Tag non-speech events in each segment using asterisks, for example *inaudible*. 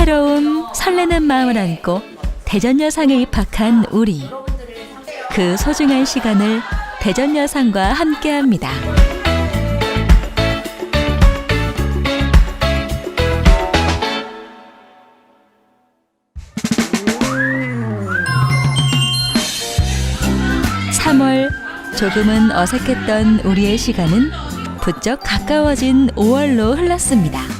새로운 설레는 마음을 안고 대전여상에 입학한 우리. 그 소중한 시간을 대전여상과 함께합니다. 삼월 조금은 어색했던 우리의 시간은 부쩍 가까워진 5월로 흘렀습니다.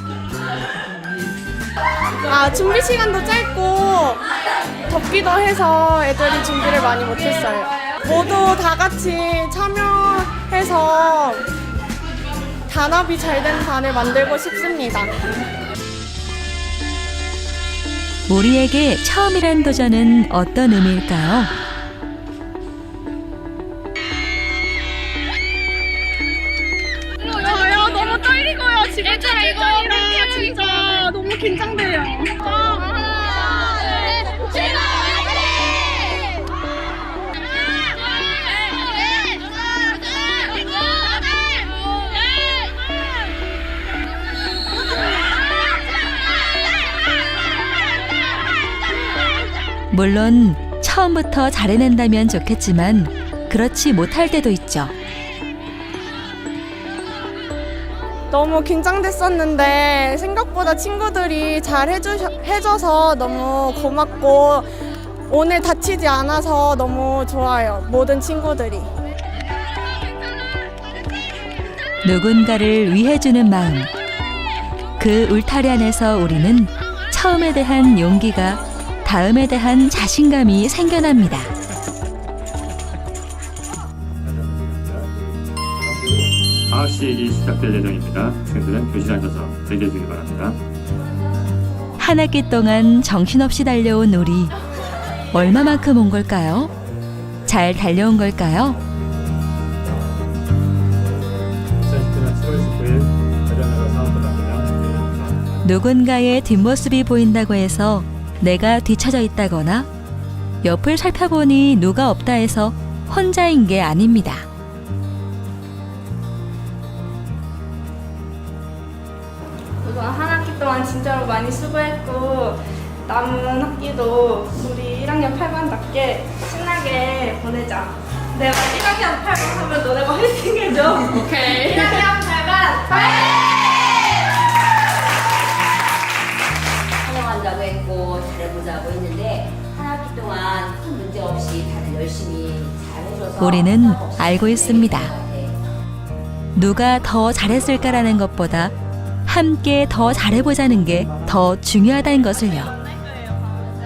아, 준비 시간도 짧고 덥기도 해서 애들이 준비를 많이 못했어요. 모두 다 같이 참여해서 단합이 잘 된 반을 만들고 싶습니다. 우리에게 처음이란 도전은 어떤 의미일까요? 물론 처음부터 잘해낸다면 좋겠지만 그렇지 못할 때도 있죠. 너무 긴장됐었는데 생각보다 친구들이 잘 해주, 해줘서 너무 고맙고 오늘 다치지 않아서 너무 좋아요. 모든 친구들이. 누군가를 위해주는 마음. 그 울타리 안에서 우리는 처음에 대한 용기가 다음에 대한 자신감이 생겨납니다. 방학 시행이 시작될 예정입니다. 학생들은 교실 앉아서 대기해 주기 바랍니다. 한 학기 동안 정신없이 달려온 우리. 얼마만큼 온 걸까요? 잘 달려온 걸까요? 2010년 7월 19일 대전여가 사업부답니다. 누군가의 뒷모습이 보인다고 해서 내가 뒤처져 있다거나 옆을 살펴보니 누가 없다 해서 혼자인 게 아닙니다. 우선 한 학기 동안 진짜로 많이 수고했고 남은 학기도 우리 1학년 8반답게 신나게 보내자. 내가 1학년 8반 하면 너네가 화이팅 해줘. 오케이. 1학년 8반 화이팅! 환영한다고 했고 잘해보자고 했는데 한 학기 동안 큰 문제 없이 다들 열심히 잘해줘서 우리는 알고 잘 있습니다. 같아. 누가 더 잘했을까라는 것보다 함께 더 잘해보자는 게 더 중요하다는 것을요.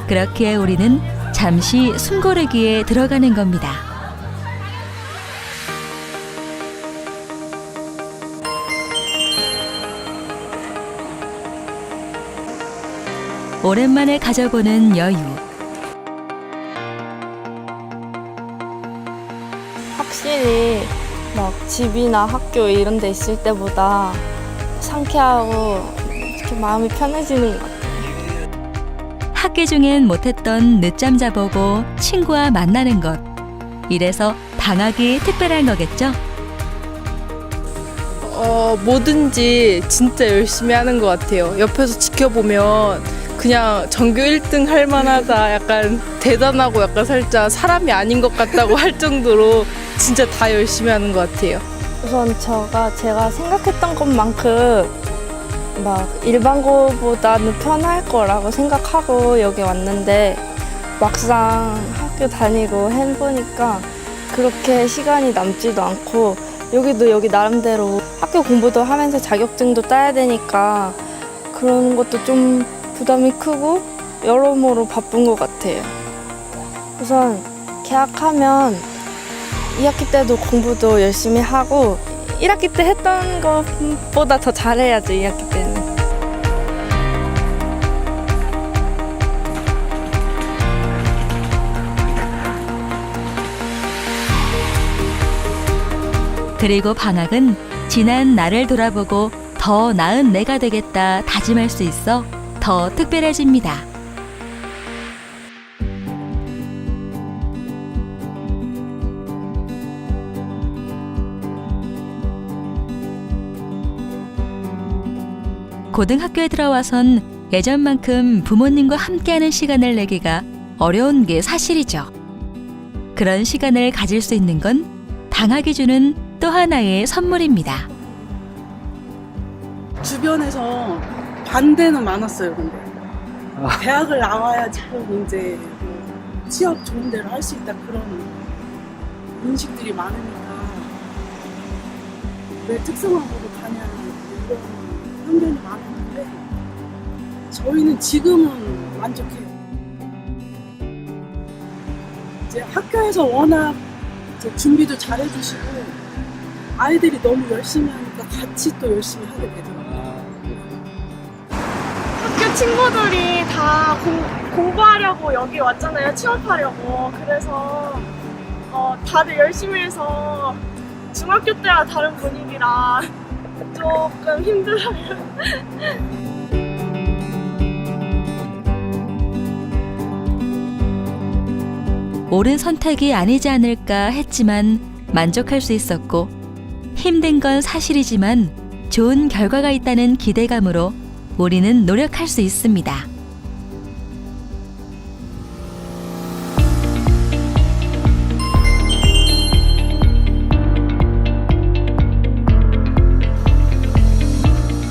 그렇게 우리는 잠시 숨고르기에 들어가는 겁니다. 오랜만에 가져보는 여유. 확실히 막 집이나 학교 이런 데 있을 때보다 상쾌하고 이렇게 마음이 편해지는 것 같아요. 학기 중엔 못했던 늦잠 자보고 친구와 만나는 것. 이래서 방학이 특별한 거겠죠? 어, 뭐든지 진짜 열심히 하는 것 같아요. 옆에서 지켜보면 그냥 전교 1등 할 만하다. 약간 대단하고 약간 살짝 사람이 아닌 것 같다고 *laughs* 할 정도로 진짜 다 열심히 하는 것 같아요. 우선 제가 제가 생각했던 것만큼 막 일반고보다는 편할 거라고 생각하고 여기 왔는데 막상 학교 다니고 해보니까 그렇게 시간이 남지도 않고 여기도 여기 나름대로 학교 공부도 하면서 자격증도 따야 되니까 그런 것도 좀 부담이 크고 여러모로 바쁜 것 같아요. 우선 계약하면 2학기 때도 공부도 열심히 하고 1학기 때 했던 것보다 더 잘해야죠, 2학기 때는. 그리고 방학은 지난 나를 돌아보고 더 나은 내가 되겠다 다짐할 수 있어 더 특별해집니다. 고등학교에 들어와선 예전만큼 부모님과 함께하는 시간을 내기가 어려운 게 사실이죠. 그런 시간을 가질 수 있는 건 방학이 주는 또 하나의 선물입니다. 주변에서 반대는 많았어요, 근데. 대학을 나와야지 꼭 이제 뭐 취업 좋은 데를 할수 있다 그런 인식들이 많으니까 왜 특성화고를 가냐 이런 편견이 많았는데 저희는 지금은 만족해요. 이제 학교에서 워낙 이제 준비도 잘해주시고 아이들이 너무 열심히 하니까 같이 또 열심히 하게. 학교 친구들이 다 공, 공부하려고 여기 왔잖아요. 취업하려고. 그래서 어, 다들 열심히 해서 중학교 때와 다른 분위기라 *laughs* 조금 힘들어요. 옳은 선택이 아니지 않을까 했지만 만족할 수 있었고 힘든 건 사실이지만 좋은 결과가 있다는 기대감으로 우리는 노력할 수 있습니다.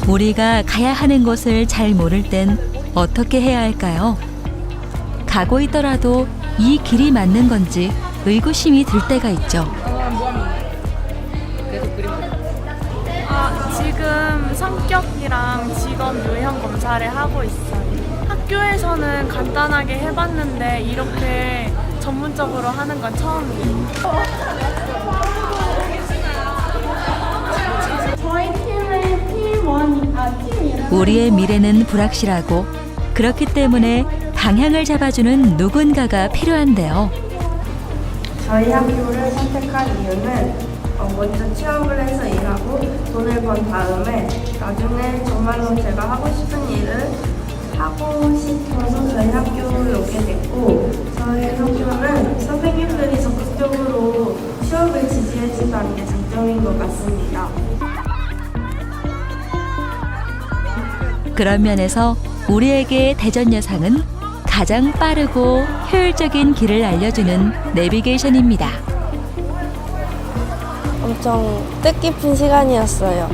우리가 가야 하는 곳을 잘 모를 땐 어떻게 해야 할까요? 가고 있더라도 이 길이 맞는 건지 의구심이 들 때가 있죠. 지금 성격이랑 직업 유형 검사를 하고 있어요. 학교에서는 간단하게 해봤는데 이렇게 전문적으로 하는 건 처음이에요. 저희 팀은 팀1, 아, 팀 우리의 미래는 불확실하고 그렇기 때문에 방향을 잡아주는 누군가가 필요한데요. 저희 학교를 선택한 이유는 어, 먼저 취업을 해서 일하고 돈을 번 다음에 나중에 정말로 제가 하고 싶은 일을 하고 싶어서 저희 학교에 오게 됐고 저희 학교는 선생님들이 적극적으로 취업을 지지해준다는 게 장점인 것 같습니다. 그런 면에서 우리에게 대전 여상은 가장 빠르고 효율적인 길을 알려주는 내비게이션입니다. 엄청 뜻깊은 시간이었어요.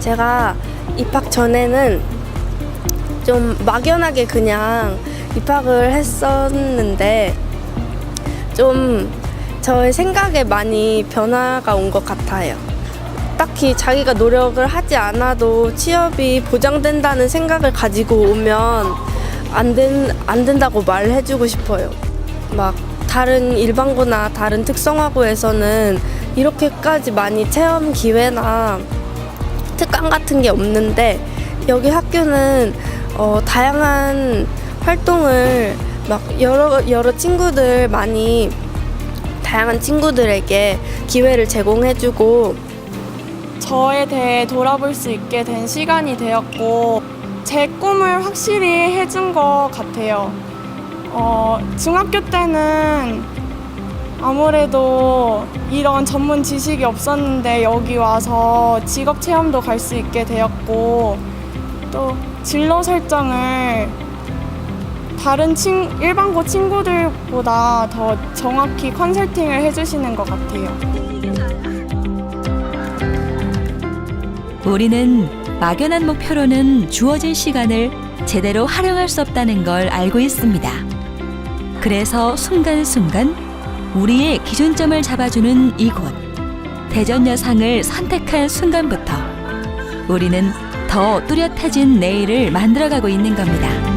제가 입학 전에는 좀 막연하게 그냥 입학을 했었는데 좀 저의 생각에 많이 변화가 온 것 같아요. 딱히 자기가 노력을 하지 않아도 취업이 보장된다는 생각을 가지고 오면 안, 된, 안 된다고 말해주고 싶어요. 막 다른 일반고나 다른 특성화고에서는 이렇게까지 많이 체험 기회나 특강 같은 게 없는데 여기 학교는 어, 다양한 활동을 막 여러 여러 친구들 많이 다양한 친구들에게 기회를 제공해주고 저에 대해 돌아볼 수 있게 된 시간이 되었고 제 꿈을 확실히 해준 것 같아요. 어, 중학교 때는 아무래도 이런 전문 지식이 없었는데 여기 와서 직업 체험도 갈 수 있게 되었고 또 진로 설정을 다른 친, 일반고 친구들보다 더 정확히 컨설팅을 해주시는 것 같아요. 우리는 막연한 목표로는 주어진 시간을 제대로 활용할 수 없다는 걸 알고 있습니다. 그래서 순간순간 우리의 기준점을 잡아주는 이곳 대전 여상을 선택한 순간부터 우리는 더 뚜렷해진 내일을 만들어가고 있는 겁니다.